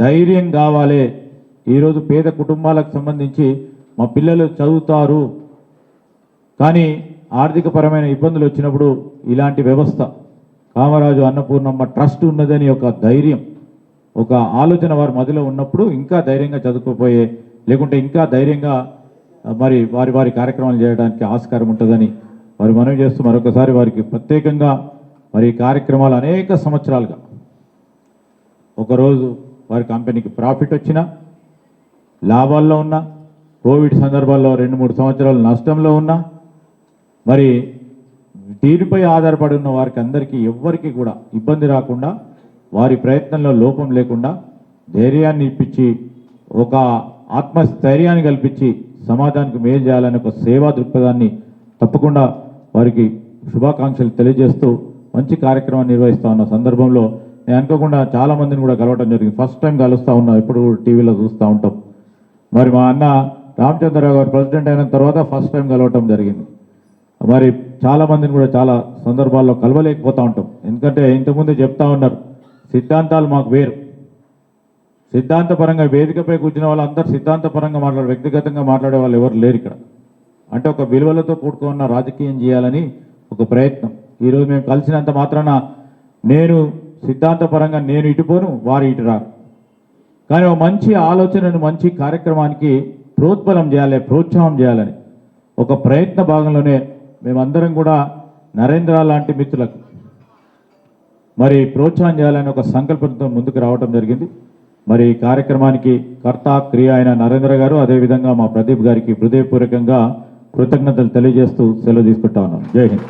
ధైర్యం కావాలి. ఈరోజు పేద కుటుంబాలకు సంబంధించి మా పిల్లలు చదువుతారు. కానీ ఆర్థికపరమైన ఇబ్బందులు వచ్చినప్పుడు ఇలాంటి వ్యవస్థ కామరాజు అన్నపూర్ణమ్మ ట్రస్ట్ ఉన్నదని ఒక ధైర్యం ఒక ఆలోచన వారి మధ్యలో ఉన్నప్పుడు ఇంకా ధైర్యంగా చదువుకోపోయే లేకుంటే ఇంకా ధైర్యంగా మరి వారి వారి కార్యక్రమాలు చేయడానికి ఆస్కారం ఉంటుందని వారు మనవి చేస్తూ మరొకసారి వారికి ప్రత్యేకంగా మరి కార్యక్రమాలు అనేక సంవత్సరాలుగా ఒకరోజు వారి కంపెనీకి ప్రాఫిట్ వచ్చినా లాభాల్లో ఉన్నా కోవిడ్ సందర్భాల్లో రెండు మూడు సంవత్సరాలు నష్టంలో ఉన్నా మరి దీనిపై ఆధారపడి ఉన్న వారికి అందరికీ ఎవ్వరికి కూడా ఇబ్బంది రాకుండా వారి ప్రయత్నంలో లోపం లేకుండా ధైర్యాన్ని ఇప్పించి ఒక ఆత్మస్థైర్యాన్ని కల్పించి సమాజానికి మేలు చేయాలనే ఒక సేవా దృక్పథాన్ని తప్పకుండా వారికి శుభాకాంక్షలు తెలియజేస్తూ మంచి కార్యక్రమాన్ని నిర్వహిస్తా ఉన్న సందర్భంలో నేను అనుకోకుండా చాలా మందిని కూడా కలవటం జరిగింది. ఫస్ట్ టైం కలుస్తూ ఉన్నాం ఎప్పుడు టీవీలో చూస్తూ ఉంటాం. మరి మా అన్న రామచంద్రరావు గారు ప్రెసిడెంట్ అయిన తర్వాత ఫస్ట్ టైం కలవటం జరిగింది. మరి చాలా మందిని కూడా చాలా సందర్భాల్లో కలవలేకపోతూ ఉంటాం. ఎందుకంటే ఇంతకుముందే చెప్తా ఉన్నారు సిద్ధాంతాలు మాకు వేరు. సిద్ధాంతపరంగా వేదికపై కూర్చున్న వాళ్ళు అందరు సిద్ధాంతపరంగా మాట్లాడే వ్యక్తిగతంగా మాట్లాడే వాళ్ళు ఎవరు లేరు ఇక్కడ. అంటే ఒక విలువలతో కూడుకున్న రాజకీయం చేయాలని ఒక ప్రయత్నం. ఈరోజు మేము కలిసినంత మాత్రాన నేను సిద్ధాంతపరంగా నేను ఇటుపోను వారు ఇటు రారు. కానీ ఒక మంచి ఆలోచనను మంచి కార్యక్రమానికి ప్రోత్బలం చేయాలి ప్రోత్సాహం చేయాలని. ఒక ప్రయత్న భాగంలోనే మేమందరం కూడా నరేంద్ర లాంటి మిత్రులకు మరి ప్రోత్సాహం చేయాలని ఒక సంకల్పంతో ముందుకు రావడం జరిగింది. మరి ఈ కార్యక్రమానికి కర్త క్రియ అయిన నరేంద్ర గారు అదేవిధంగా మా ప్రదీప్ గారికి హృదయపూర్వకంగా కృతజ్ఞతలు తెలియజేస్తూ సెలవు తీసుకుంటా ఉన్నాం. జై హింద్.